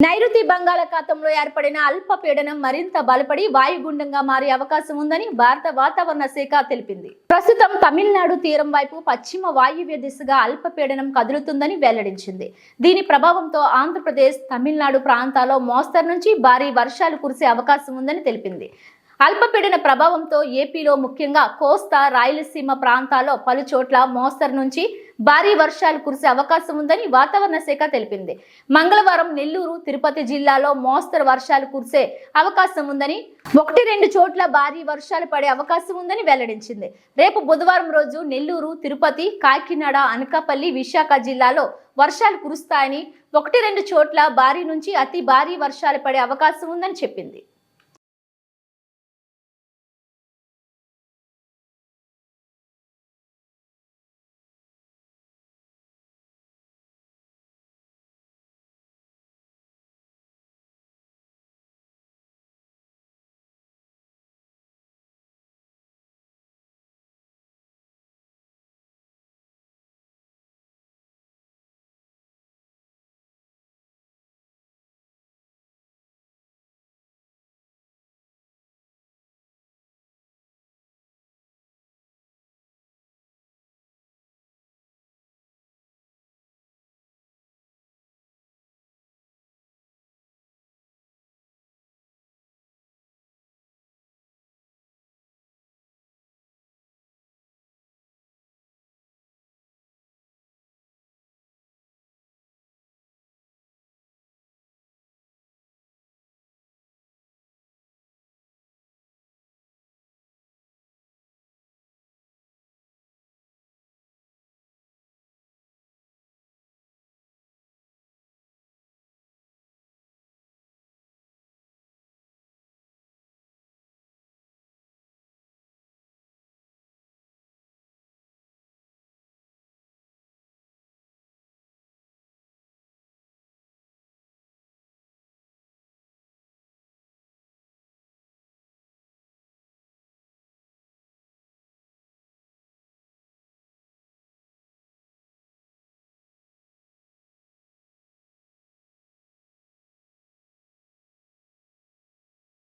నైరుతి బంగాళాఖాతంలో ఏర్పడిన అల్పపీడనం మరింత బలపడి వాయుగుండంగా మారే అవకాశం ఉందని భారత వాతావరణ శాఖ తెలిపింది. ప్రస్తుతం తమిళనాడు తీరం వైపు పశ్చిమ వాయువ్య దిశగా అల్పపీడనం కదులుతుందని వెల్లడించింది. దీని ప్రభావంతో ఆంధ్రప్రదేశ్ తమిళనాడు ప్రాంతాల్లో మోస్తరు నుంచి భారీ వర్షాలు కురిసే అవకాశం ఉందని తెలిపింది. అల్పపీడన ప్రభావంతో ఏపీలో ముఖ్యంగా కోస్తా రాయలసీమ ప్రాంతాల్లో పలుచోట్ల మోస్తరు నుంచి భారీ వర్షాలు కురిసే అవకాశం ఉందని వాతావరణ శాఖ తెలిపింది. మంగళవారం నెల్లూరు తిరుపతి జిల్లాలో మోస్తరు వర్షాలు కురిసే అవకాశం ఉందని ఒకటి రెండు చోట్ల భారీ వర్షాలు పడే అవకాశం ఉందని వెల్లడించింది. రేపు బుధవారం రోజు నెల్లూరు తిరుపతి కాకినాడ అనకాపల్లి విశాఖ జిల్లాలో వర్షాలు కురుస్తాయని ఒకటి రెండు చోట్ల భారీ నుంచి అతి భారీ వర్షాలు పడే అవకాశం ఉందని చెప్పింది.